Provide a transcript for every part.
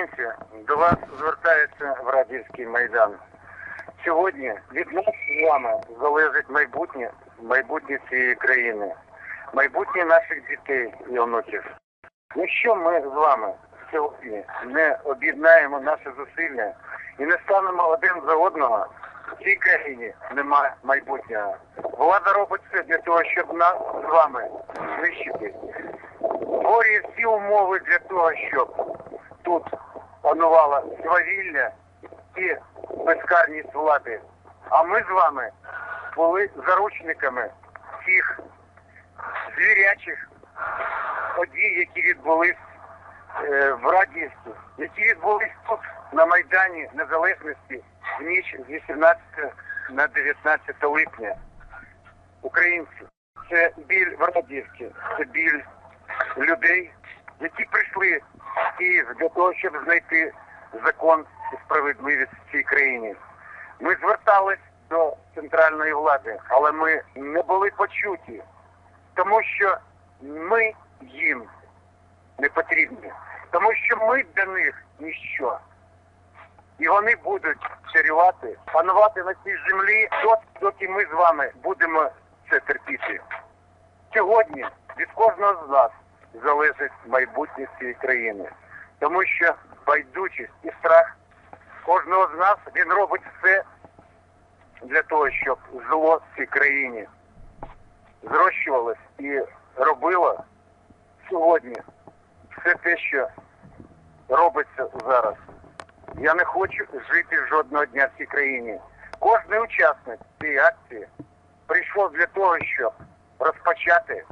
Українці, До вас звертається Врадівський майдан. Сьогодні від нас з вами залежить майбутнє, майбутнє цієї країни, майбутнє наших дітей і онуків. Якщо ми з вами сьогодні не об'єднаємо наші зусилля і не станемо один за одного, в цій країні немає майбутнього. Влада робить все для того, щоб нас з вами знищити. Створює всі умови для того, щоб панувала свавілля і безкарність влади. А ми з вами були заручниками цих звірячих подій, які відбулись е, в Радівську, які відбулись тут на Майдані Незалежності в ніч з 18 на 19 липня. Українці, це біль в Радівці, це біль людей, які для того, щоб знайти закон і справедливість в цій країні. Ми звертались до центральної влади, але ми не були почуті, тому що ми їм не потрібні, тому що ми для них ніщо. І вони будуть царювати, панувати на цій землі, доти, доки ми з вами будемо це терпіти. Сьогодні від кожного з нас залежить майбутнє цієї країни, тому що байдужість і страх кожного з нас він робить все для того, щоб зло в цій країні зрощувалось і робило сьогодні все те, що робиться зараз. Я не хочу жити жодного дня в цій країні. Кожний учасник цієї акції прийшов для того, щоб розпочати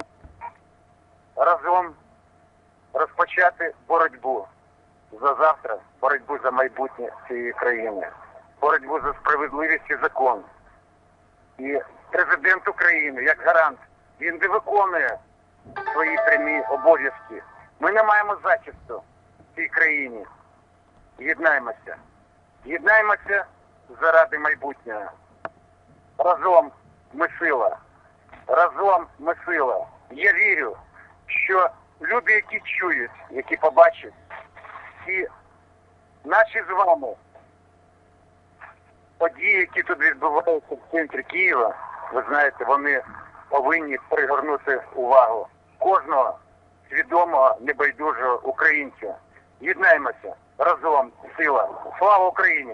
разом розпочати боротьбу за завтра, боротьбу за майбутнє цієї країни, боротьбу за справедливість і закон. І президент України, як гарант, він не виконує свої прямі обов'язки. Ми не маємо захисту в цій країні. Єднаємося. Єднаємося заради майбутнього. Разом ми сила. Разом ми сила. Я вірю, що люди, які чують, які побачать, ці наші з вами події, які тут відбуваються в центрі Києва, ви знаєте, вони повинні пригорнути увагу кожного свідомого, небайдужого українця. Єднаємося разом, сила. Слава Україні!